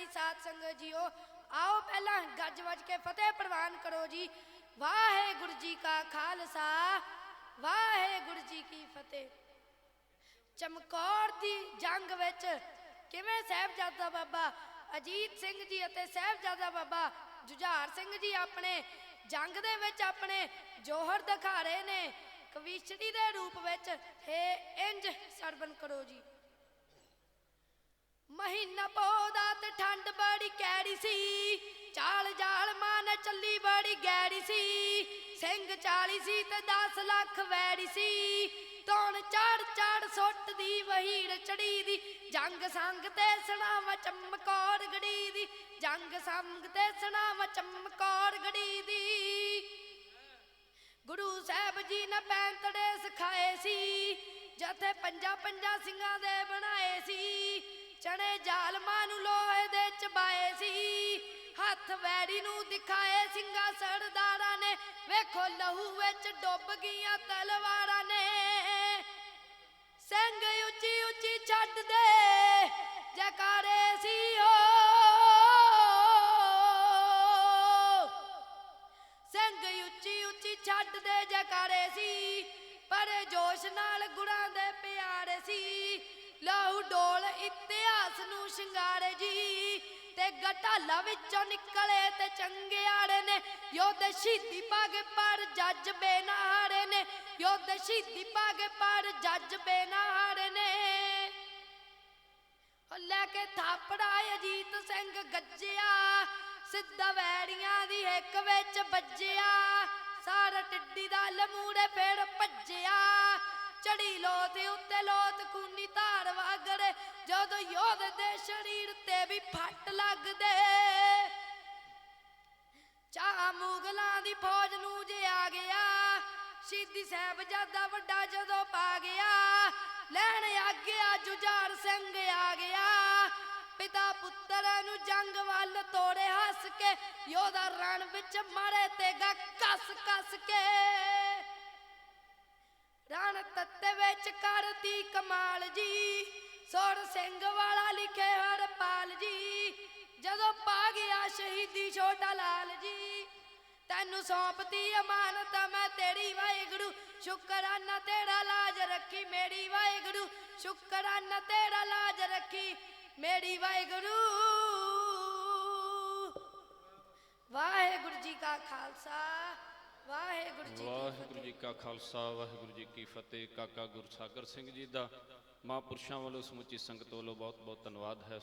ਪਿਆਰੀ ਸਾਧ ਸੰਗਤ ਜੀਓ, ਆਓ ਪਹਿਲਾਂ ਗੱਜ ਵੱਜ ਕੇ ਫਤਿਹ ਪ੍ਰਵਾਨ ਕਰੋ ਜੀ। ਵਾਹਿਗੁਰੂ ਜੀ ਕਾ ਖਾਲਸਾ, ਵਾਹਿਗੁਰੂ ਜੀ ਕੀ ਫਤਿਹ। ਚਮਕੌਰ ਦੀ ਜੰਗ ਵਿੱਚ ਕਿਵੇਂ ਸਾਹਿਬਜ਼ਾਦਾ ਬਾਬਾ ਅਜੀਤ ਸਿੰਘ ਜੀ ਅਤੇ ਸਾਹਿਬਜ਼ਾਦਾ ਬਾਬਾ ਜੁਝਾਰ ਸਿੰਘ ਜੀ ਆਪਣੇ ਜੰਗ ਦੇ ਵਿੱਚ ਆਪਣੇ ਜੋਹਰ ਦਿਖਾ ਰਹੇ ਨੇ, ਕਵੀਸ਼ਰੀ ਦੇ ਰੂਪ ਵਿੱਚ ਹੈ ਇੰਜ ਸਰਵਨ ਕਰੋ ਜੀ। ਮਹੀਨਾ ਪੌਦਾ ਤੇ ਠੰਡ ਬੜੀ ਕੈੜੀ ਸੀ, ਚਾਲ ਜਾਲ ਮਾਨ ਚੱਲੀ ਬੜੀ ਗੈੜੀ ਸੀ। ਸਿੰਘ 40 ਸੀ ਤੇ 10 ਲੱਖ ਵੈੜੀ ਸੀ। ਤੌਣ ਚੜ ਚੜ ਸੁੱਟ ਦੀ, ਵਹੀੜ ਚੜੀ ਦੀ। ਜੰਗ ਸੰਗ ਤੇ ਸੁਣਾਵਾ ਚਮਕੌਰ ਗੜੀ ਦੀ। ਜੰਗ ਸੰਗ ਤੇ ਸੁਣਾਵਾ ਚਮਕੌਰ ਗੜੀ ਦੀ। ਗੁਰੂ ਸਾਹਿਬ ਜੀ ਨੇ ਪੈਂਤੜੇ ਸਿਖਾਏ ਸੀ, ਜਥੇ ਪੰਜਾ ਪੰਜਾ ਸਿੰਘਾਂ ਦੇ ਬਣਾਏ ਸੀ। ਜਾਲਮਾਂ ਨੂੰ ਲੋਹੇ ਦੇ ਚਬਾਏ ਸੀ। ਹੱਥ ਵੈਰੀ ਨੂੰ ਦਿਖਾਏ ਸਿੰਘਾਂ ਸਰਦਾਰਾਂ ਨੇ। ਵੇਖੋ ਲਹੂ ਵਿੱਚ ਡੁੱਬ ਗਈਆਂ ਤਲਵਾਰਾਂ ਨੇ। ਸਿੰਘ ਉੱਚੀ ਉੱਚੀ ਛੱਡ ਦੇ, ਜਕਾਰੇ ਸੀ ਓ। ਸਿੰਘ ਉੱਚੀ ਉੱਚੀ ਛੱਡ ਦੇ, ਜਕਾਰੇ ਸੀ। ਪਰ ਜੋਸ਼ ਨਾਲ ਗੁਰਾਂ ਦੇ ਪਿਆਰੇ ਸੀ। ਲਹੂ ਡੋਲ ਇਤਿਹਾਸ ਨੂੰ ਸ਼ਿੰਗਾਰੇ ਜੀ। ਤੇ ਗਟਾਲਾ ਵਿੱਚੋਂ ਨਿਕਲੇ ਤੇ ਚੰਗਿਆੜੇ ਨੇ। ਯੋਧ ਸ਼ਹੀਦੀ ਪਾਗੇ ਪਰ ਜੱਜ ਬੇਨਾਰੇ ਨੇ। ਯੋਧ ਸ਼ਹੀਦੀ ਪਾਗੇ ਪਰ ਜੱਜ ਬੇਨਾਰੇ ਨੇ। ਉਹ ਲੈ ਕੇ ਥਾਪੜਾ ਅਜੀਤ ਸਿੰਘ ਗੱਜਿਆ। ਸਿੱਧਾ ਵੈੜੀਆਂ ਦੀ ਹਿੱਕ ਵਿੱਚ ਵੱਜਿਆ। ਸਾਰਾ ਟਿੱਡੀ ਦਾ ਲਮੂੜੇ ਫੇਰ ਭੱਜਿਆ। ਚੜੀ ਲੋਥ ਉੱਤੇ ਲੋਥ ਖੂਨੀ ਧਾਰ ਵਗੜੇ। ਜਦੋਂ ਯੋਧ ਦੇ ਸਰੀਰ ਤੇ ਵੀ ਫੱਟ ਲੱਗਦੇ। ਚਾਹ ਮੁਗਲਾਂ ਦੀ ਫੌਜ ਨੂੰ ਜੇ ਆ ਗਿਆ, ਸ਼ਹੀਦੀ ਸਾਹਿਬਜ਼ਾਦਾ ਵੱਡਾ ਜਦੋਂ ਪਾ ਗਿਆ, ਲੈਣ ਆ ਗਿਆ ਜੁਝਾਰ ਸਿੰਘ ਆ ਗਿਆ। ਪਿਤਾ ਪੁੱਤਰ ਨੂੰ ਜੰਗ ਵੱਲ ਤੋੜੇ ਹੱਸ ਕੇ, ਯੋਧਾ ਰਣ ਵਿੱਚ ਮਾਰੇ ਤੇਗਾ ਕੱਸ ਕੱਸ ਕੇ। ਰਣ ਤੱਤੇ ਵਿੱਚ ਕਰਤੀ ਕਮਾਲ ਜੀ। ਸੁਰ ਸਿੰਘ ਵਾਲਾ ਲਿਖੇ ਹਰਪਾਲ ਜੀ। ਜਦੋਂ ਪਾ ਗਿਆ ਸ਼ਹੀਦੀ ਛੋਟਾ ਲਾਲ ਜੀ। ਤੈਨੂੰ ਸੌਂਪਤੀ ਅਮਾਨਤ ਮੈਂ ਤੇਰੀ ਵਾਹਿਗੁਰੂ। ਸ਼ੁਕਰਾਨਾ ਤੇਰਾ ਲਾਜ ਰੱਖੀ ਮੇਰੀ ਵਾਹਿਗੁਰੂ। ਸ਼ੁਕਰਾਨਾ ਤੇਰਾ ਲਾਜ ਰੱਖੀ ਮੇਰੀ ਵਾਹਿਗੁਰੂ। ਵਾਹਿਗੁਰੂ ਜੀ ਕਾ ਖਾਲਸਾ। ਵਾਹਿਗੁਰੂ ਜੀ ਵਾਹਿਗੁਰੂ ਜੀ ਕਾ ਖਾਲਸਾ ਵਾਹਿਗੁਰੂ ਜੀ ਕੀ ਫਤਿਹ। ਕਾਕਾ ਗੁਰਸਾਗਰ ਸਿੰਘ ਜੀ ਦਾ ਮਹਾਂਪੁਰਸ਼ਾਂ ਵੱਲੋਂ ਸਮੁੱਚੀ ਸੰਗਤ ਵੱਲੋਂ ਬਹੁਤ ਬਹੁਤ ਧੰਨਵਾਦ ਹੈ।